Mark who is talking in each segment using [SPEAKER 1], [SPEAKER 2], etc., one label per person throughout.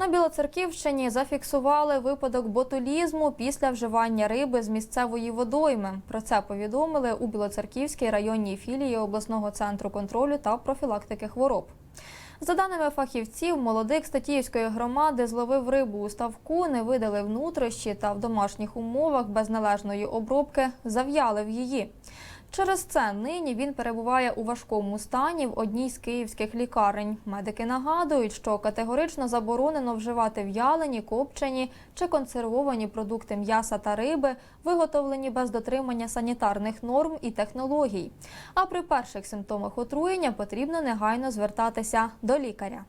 [SPEAKER 1] На Білоцерківщині зафіксували випадок ботулізму після вживання риби з місцевої водойми. Про це повідомили у Білоцерківській районній філії обласного центру контролю та профілактики хвороб. За даними фахівців, молодик Статіївської громади зловив рибу у ставку, не видалив нутрощі та в домашніх умовах без належної обробки зав'ялив її. Через це нині він перебуває у важкому стані в одній з київських лікарень. Медики нагадують, що категорично заборонено вживати в'ялені, копчені чи консервовані продукти м'яса та риби, виготовлені без дотримання санітарних норм і технологій. А при перших симптомах отруєння потрібно негайно звертатися до лікаря.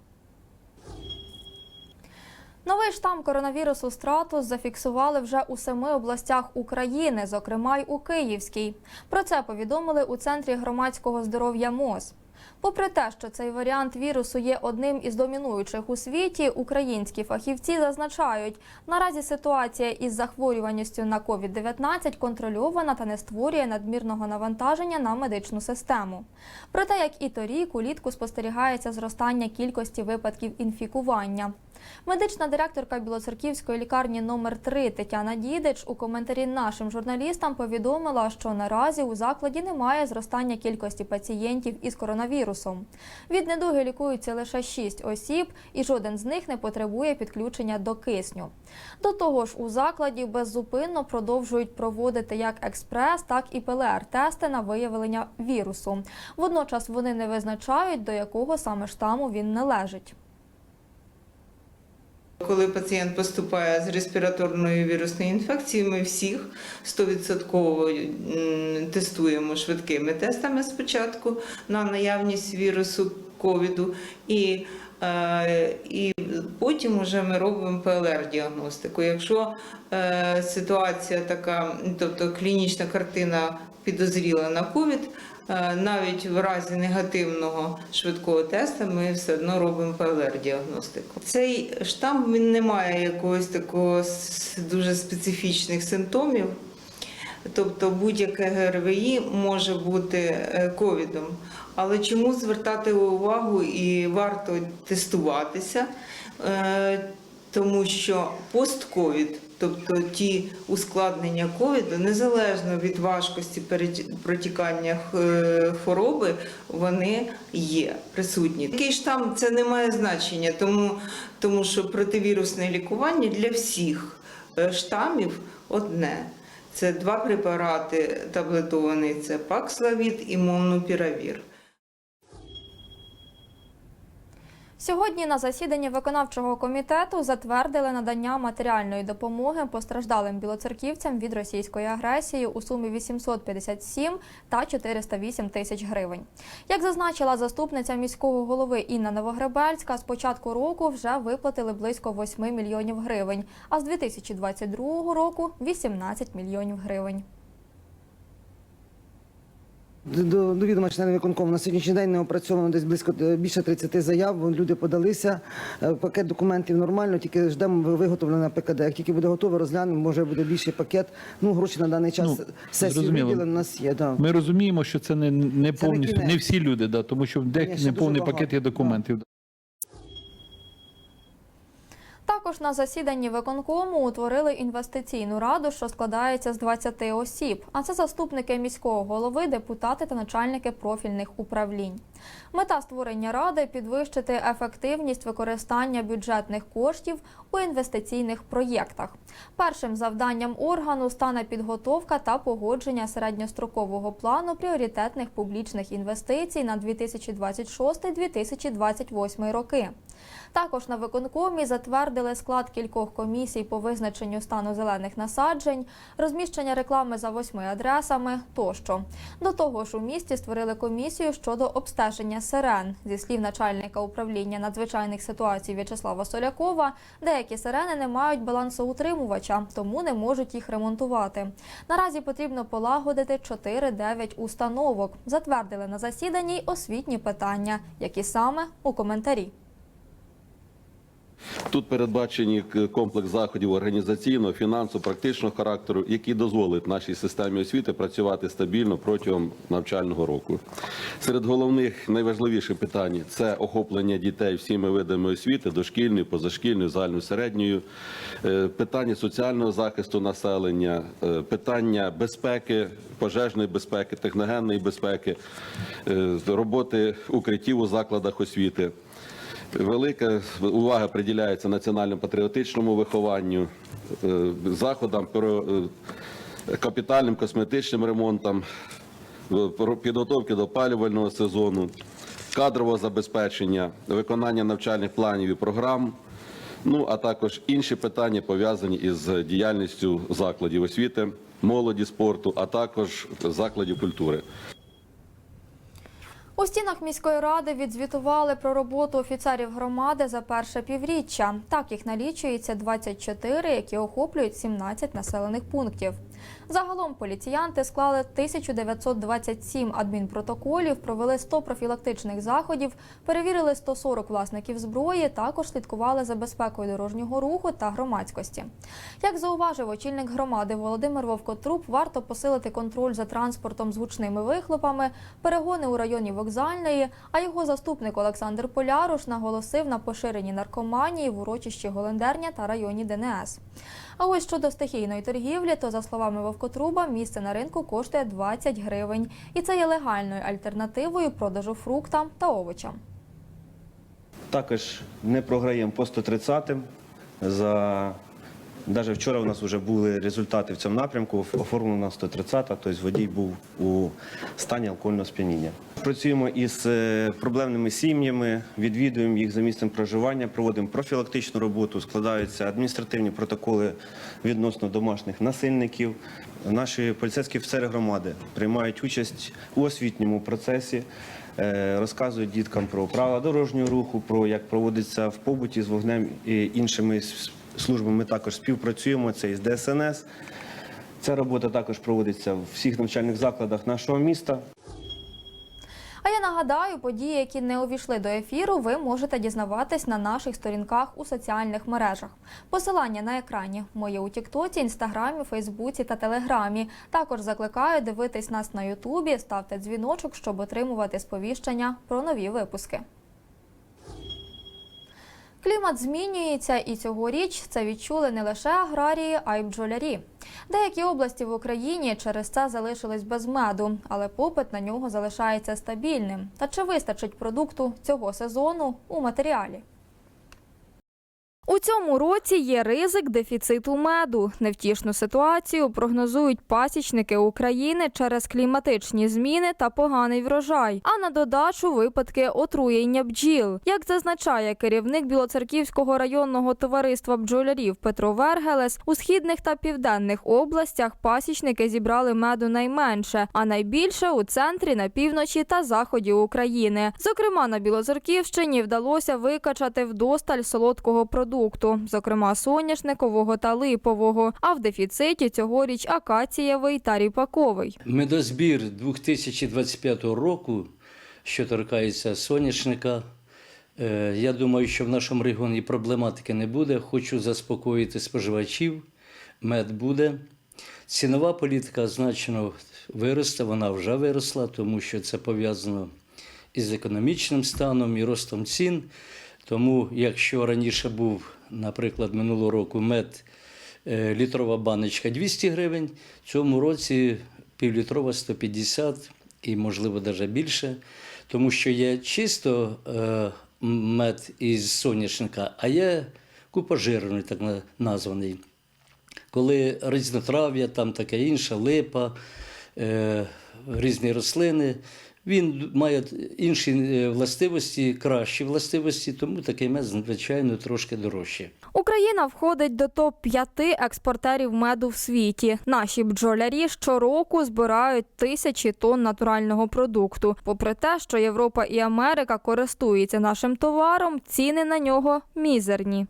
[SPEAKER 1] Новий штам коронавірусу стратус зафіксували вже у семи областях України, зокрема й у Київській. Про це повідомили у центрі громадського здоров'я МОЗ. Попри те, що цей варіант вірусу є одним із домінуючих у світі, українські фахівці зазначають, наразі ситуація із захворюваністю на COVID-19 контрольована та не створює надмірного навантаження на медичну систему. Проте, як і торік, улітку спостерігається зростання кількості випадків інфікування. Медична директорка Білоцерківської лікарні номер 3 Тетяна Дідич у коментарі нашим журналістам повідомила, що наразі у закладі немає зростання кількості пацієнтів із коронавірусом. Від недуги лікуються лише 6 осіб, і жоден з них не потребує підключення до кисню. До того ж, у закладі беззупинно продовжують проводити як експрес, так і ПЛР-тести на виявлення вірусу. Водночас вони не визначають, до якого саме штаму він належить.
[SPEAKER 2] Коли пацієнт поступає з респіраторною вірусною інфекцією, ми всіх 100% тестуємо швидкими тестами спочатку на наявність вірусу ковіду і, е, і потім вже ми робимо ПЛР-діагностику. Якщо е, ситуація така, тобто клінічна картина підозріла на ковід, навіть в разі негативного швидкого тесту ми все одно робимо ПЛР-діагностику. Цей штам він не має якогось такого дуже специфічних симптомів. Тобто будь-яке ГРВІ може бути е, ковідом. Але чому звертати увагу і варто тестуватися? Е, Тому що постковід, тобто ті ускладнення ковіду, незалежно від важкості протікання е, хвороби, вони є присутні. Який штам це не має значення, тому, тому що противірусне лікування для всіх е, штамів одне. Це два препарати таблетовані: це Пакславід і Молнупіравір.
[SPEAKER 1] Сьогодні на засіданні виконавчого комітету затвердили надання матеріальної допомоги постраждалим білоцерківцям від російської агресії у сумі 857 та 408 тисяч гривень. Як зазначила заступниця міського голови Інна Новогребельська, з початку року вже виплатили близько 8 мільйонів гривень, а з 2022 року 18 мільйонів гривень.
[SPEAKER 3] До, до відома членів виконкому на сьогоднішній день не опрацьовано десь близько е, більше 30 заяв. Люди подалися. Е, Пакет документів нормально, тільки ждемо виготовлення ПКД. Як тільки буде готове, розглянемо, може буде більший пакет. Ну, гроші на даний час
[SPEAKER 4] Ну,
[SPEAKER 3] сесії виділені, у нас є. Да.
[SPEAKER 4] Ми розуміємо, що це не, не
[SPEAKER 3] Це
[SPEAKER 4] повністю не всі люди, да, тому що де
[SPEAKER 3] Конечно,
[SPEAKER 4] не повний
[SPEAKER 3] багато,
[SPEAKER 4] пакет є
[SPEAKER 3] да.
[SPEAKER 1] Також на засіданні виконкому утворили інвестиційну раду, що складається з 20 осіб. А це заступники міського голови, депутати та начальники профільних управлінь. Мета створення ради підвищити ефективність використання бюджетних коштів у інвестиційних проєктах. Першим завданням органу стане підготовка та погодження середньострокового плану пріоритетних публічних інвестицій на 2026-2028 роки. Також на виконкомі затвердили склад кількох комісій по визначенню стану зелених насаджень, розміщення реклами за восьми адресами тощо. До того ж, у місті створили комісію щодо обстеження сирен. Зі слів начальника управління надзвичайних ситуацій В'ячеслава Солякова, деякі сирени не мають балансоутримувача, тому не можуть їх ремонтувати. Наразі потрібно полагодити 4-9 установок. Затвердили на засіданні освітні питання, які саме у коментарі.
[SPEAKER 5] Тут передбачені комплекс заходів організаційного, фінансово, практичного характеру, які дозволять нашій системі освіти працювати стабільно протягом навчального року. Серед головних найважливіших питань це охоплення дітей всіми видами освіти, дошкільною, позашкільною, загальною середньою, е, питання соціального захисту населення, е, питання безпеки, пожежної безпеки, техногенної безпеки, е, роботи укриттів у закладах освіти. Велика увага приділяється національно-патріотичному вихованню, е, заходам е, капітальним косметичним ремонтам, підготовки до опалювального сезону, кадрового забезпечення, виконання навчальних планів і програм. Ну а також інші питання пов'язані із діяльністю закладів освіти, молоді, спорту, а також закладів культури.
[SPEAKER 1] У стінах міської ради відзвітували про роботу офіцерів громади за перше півріччя. Так їх налічується 24, які охоплюють 17 населених пунктів. Загалом поліціянти склали 1927 адмінпротоколів, провели 100 профілактичних заходів, перевірили 140 власників зброї, також слідкували за безпекою дорожнього руху та громадськості. Як зауважив очільник громади Володимир Вовкотруп, варто посилити контроль за транспортом з гучними вихлопами, перегони у районі вокзальної. А його заступник Олександр Поляруш наголосив на поширенні наркоманії в урочищі Голендерня та районі ДНС. А ось щодо стихійної торгівлі, то за словами Вовкотруба, місце на ринку коштує 20 гривень, і це є легальною альтернативою продажу фруктам та овочам.
[SPEAKER 6] Також не програємо по 130 За... Навіть вчора у нас вже були результати в цьому напрямку. Оформлена 130, тобто водій був у стані алкогольного сп'яніння. Працюємо із е, проблемними сім'ями, відвідуємо їх за місцем проживання, проводимо профілактичну роботу, складаються адміністративні протоколи відносно домашніх насильників. Наші поліцейські офіцери громади приймають участь у освітньому процесі. Е, розказують діткам про правила дорожнього руху, про як проводиться в побуті з вогнем і іншими службами. Ми також співпрацюємо. Це із ДСНС. Ця робота також проводиться в всіх навчальних закладах нашого міста.
[SPEAKER 1] А я нагадаю, події, які не увійшли до ефіру, ви можете дізнаватись на наших сторінках у соціальних мережах. Посилання на екрані моє у Тіктоці, Інстаграмі, Фейсбуці та Телеграмі. Також закликаю дивитись нас на Ютубі, ставте дзвіночок, щоб отримувати сповіщення про нові випуски. Клімат змінюється, і цьогоріч це відчули не лише аграрії, а й бджолярі. Деякі області в Україні через це залишились без меду, але попит на нього залишається стабільним. Та чи вистачить продукту цього сезону у матеріалі? У цьому році є ризик дефіциту меду. Невтішну ситуацію прогнозують пасічники України через кліматичні зміни та поганий врожай. А на додачу випадки отруєння бджіл. Як зазначає керівник Білоцерківського районного товариства бджолярів Петро Вергелес, у східних та південних областях пасічники зібрали меду найменше, а найбільше у центрі, на півночі та заході України. Зокрема, на Білоцерківщині вдалося викачати вдосталь солодкого продукту, зокрема соняшникового та липового. А в дефіциті цьогоріч акацієвий та ріпаковий.
[SPEAKER 7] Медозбір 2025 року, що торкається соняшника, е, я думаю, що в нашому регіоні проблематики не буде. Хочу заспокоїти споживачів. Мед буде. Цінова політика значно виросте, вона вже виросла, тому що це пов'язано із економічним станом і ростом цін. Тому, якщо раніше був, наприклад, минулого року мед е, літрова баночка 200 гривень, в цьому році півлітрова 150 і, можливо, навіть більше, тому що є чисто е, мед із соняшника, а є купожирний, так названий. Коли різнотрав'я, там таке інше, липа, е, різні рослини, він має інші е, властивості, кращі властивості, тому такий мед, звичайно, трошки дорожче.
[SPEAKER 1] Україна входить до топ 5 експортерів меду в світі. Наші бджолярі щороку збирають тисячі тонн натурального продукту. Попри те, що Європа і Америка користуються нашим товаром, ціни на нього мізерні.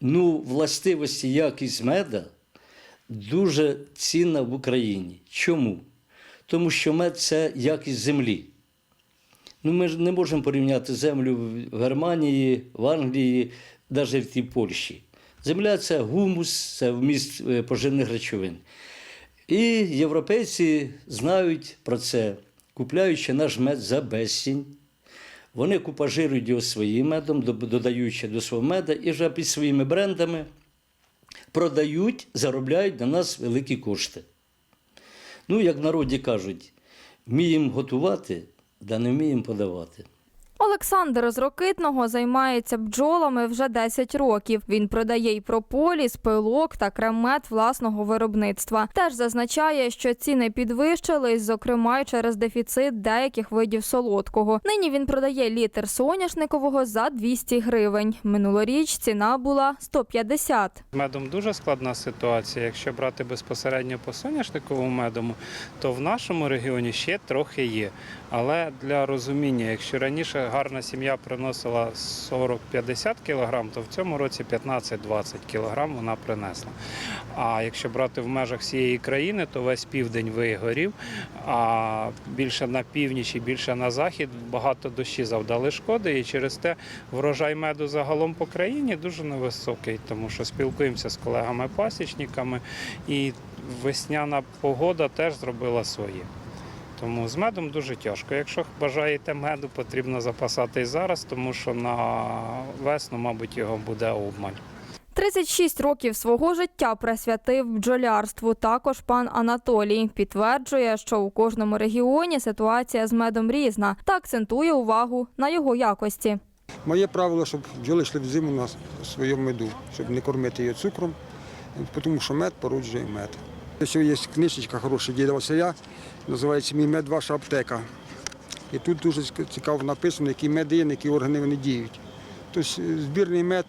[SPEAKER 7] Ну, властивості якість меда дуже цінна в Україні. Чому? Тому що мед це якість землі. Ну, ми ж не можемо порівняти землю в Германії, в Англії, навіть в Польщі. Земля це гумус, це вміст е, поживних речовин. І європейці знають про це, купляючи наш мед за безцінь. Вони купажирують його своїм медом, додаючи до свого меда, і вже під своїми брендами продають, заробляють на нас великі кошти. Ну, як в народі кажуть, вміємо готувати, да не вміємо подавати.
[SPEAKER 1] Олександр з Рокитного займається бджолами вже 10 років. Він продає й прополіс, пилок та крем-мед власного виробництва. Теж зазначає, що ціни підвищились, зокрема й через дефіцит деяких видів солодкого. Нині він продає літр соняшникового за 200 гривень. Минулоріч ціна була 150.
[SPEAKER 8] З медом дуже складна ситуація. Якщо брати безпосередньо по соняшниковому медому, то в нашому регіоні ще трохи є. Але для розуміння, якщо раніше гарна сім'я приносила 40-50 кг, то в цьому році 15-20 кг вона принесла. А якщо брати в межах всієї країни, то весь південь вигорів, а більше на північ і більше на захід багато дощі завдали шкоди, і через те врожай меду загалом по країні дуже невисокий, тому що спілкуємося з колегами-пасічниками, і весняна погода теж зробила своє. Тому з медом дуже тяжко. Якщо бажаєте меду, потрібно запасати і зараз, тому що на весну, мабуть, його буде обмаль.
[SPEAKER 1] 36 років свого життя присвятив бджолярству. Також пан Анатолій підтверджує, що у кожному регіоні ситуація з медом різна та акцентує увагу на його якості.
[SPEAKER 9] Моє правило, щоб бджоли йшли в зиму на своєму меду, щоб не кормити її цукром, тому що мед породжує мед. Ось є книжечка хороша діда Василя, називається Мій мед ваша аптека. І тут дуже цікаво написано, які меди є, які органи вони діють. Тобто збірний мед,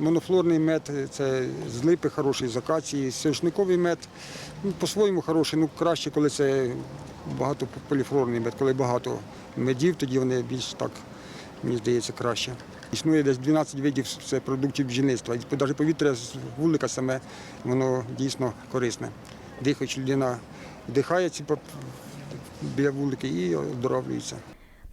[SPEAKER 9] монофлорний мед, це з липи хороший, з акації, соняшниковий мед. Ну, по-своєму хороший, ну краще, коли це багато поліфлорний мед, коли багато медів, тоді вони більш так мені здається, краще. Існує десь 12 видів це продуктів бджільництва. Навіть повітря з вулика саме, воно дійсно корисне. Дихаючи, людина вдихає ці біля вулики і оздоровлюється.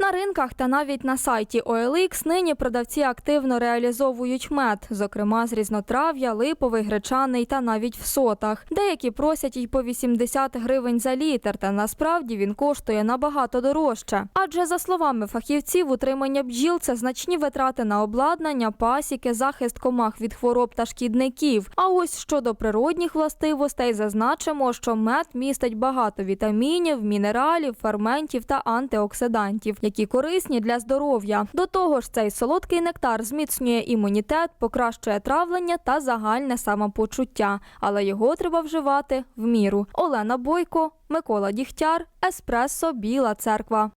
[SPEAKER 1] На ринках та навіть на сайті OLX нині продавці активно реалізовують мед, зокрема з різнотрав'я, липовий, гречаний та навіть в сотах. Деякі просять й по 80 гривень за літр, та насправді він коштує набагато дорожче. Адже за словами фахівців, утримання бджіл це значні витрати на обладнання, пасіки, захист комах від хвороб та шкідників. А ось щодо природних властивостей, зазначимо, що мед містить багато вітамінів, мінералів, ферментів та антиоксидантів, які корисні для здоров'я. До того ж, цей солодкий нектар зміцнює імунітет, покращує травлення та загальне самопочуття, але його треба вживати в міру. Олена Бойко, Микола Дігтяр, Еспресо, Біла Церква.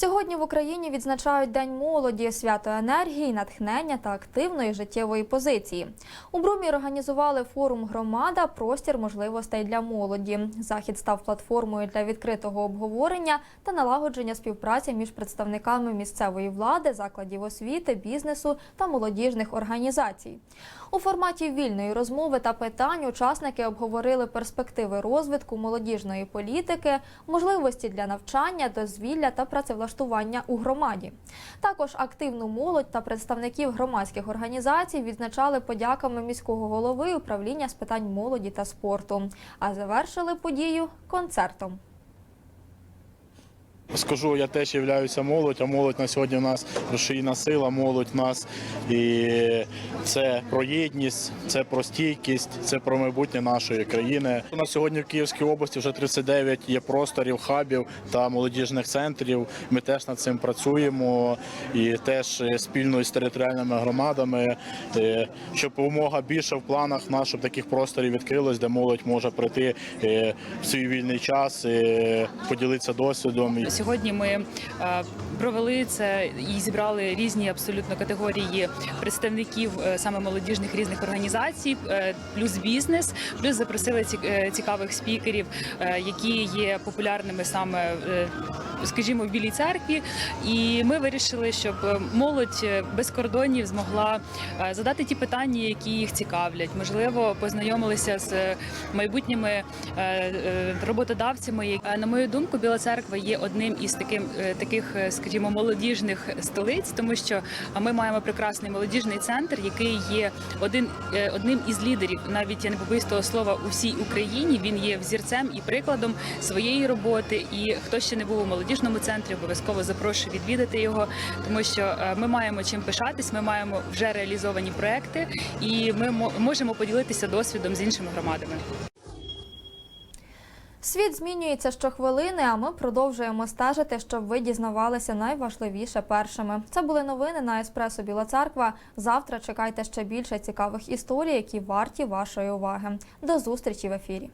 [SPEAKER 1] Сьогодні в Україні відзначають День молоді, свято енергії, натхнення та активної життєвої позиції. У Брумі організували форум Громада простір можливостей для молоді. Захід став платформою для відкритого обговорення та налагодження співпраці між представниками місцевої влади, закладів освіти, бізнесу та молодіжних організацій. У форматі вільної розмови та питань учасники обговорили перспективи розвитку молодіжної політики, можливості для навчання, дозвілля та працевлаштування у громаді. Також активну молодь та представників громадських організацій відзначали подяками міського голови управління з питань молоді та спорту. А завершили подію концертом.
[SPEAKER 10] Скажу, я теж являюся молодь, а молодь на сьогодні у нас рушійна сила, молодь в нас. І це про єдність, це про стійкість, це про майбутнє нашої країни. У нас сьогодні в Київській області вже 39 є просторів, хабів та молодіжних центрів. Ми теж над цим працюємо і теж е, спільно із територіальними громадами, е, щоб умога більше в планах в нас, таких просторів відкрилось, де молодь може прийти е, в свій вільний час, поділитися досвідом.
[SPEAKER 11] Сьогодні ми е, провели це і зібрали різні абсолютно категорії представників е, саме молодіжних різних організацій, е, плюс бізнес, плюс запросили цікавих спікерів, які є популярними саме скажімо, в Білій церкві. І ми вирішили, щоб молодь без кордонів змогла задати ті питання, які їх цікавлять. Можливо, познайомилися з майбутніми роботодавцями. На мою думку, Біла церква є одним із таким е, таких, е, скажімо, молодіжних столиць, тому що ми маємо прекрасний молодіжний центр, який є один е, одним із лідерів, навіть я не побоюсь того слова у всій Україні. Він є взірцем і прикладом своєї роботи. І хто ще не був у молодіжному центрі, обов'язково запрошую відвідати його, тому що ми маємо чим пишатись. Ми маємо вже реалізовані проекти, і ми мо- можемо поділитися досвідом з іншими громадами.
[SPEAKER 1] Світ змінюється щохвилини, а ми продовжуємо стежити, щоб ви дізнавалися найважливіше першими. Це були новини на Еспресо Біла Церква. Завтра чекайте ще більше цікавих історій, які варті вашої уваги. До зустрічі в ефірі.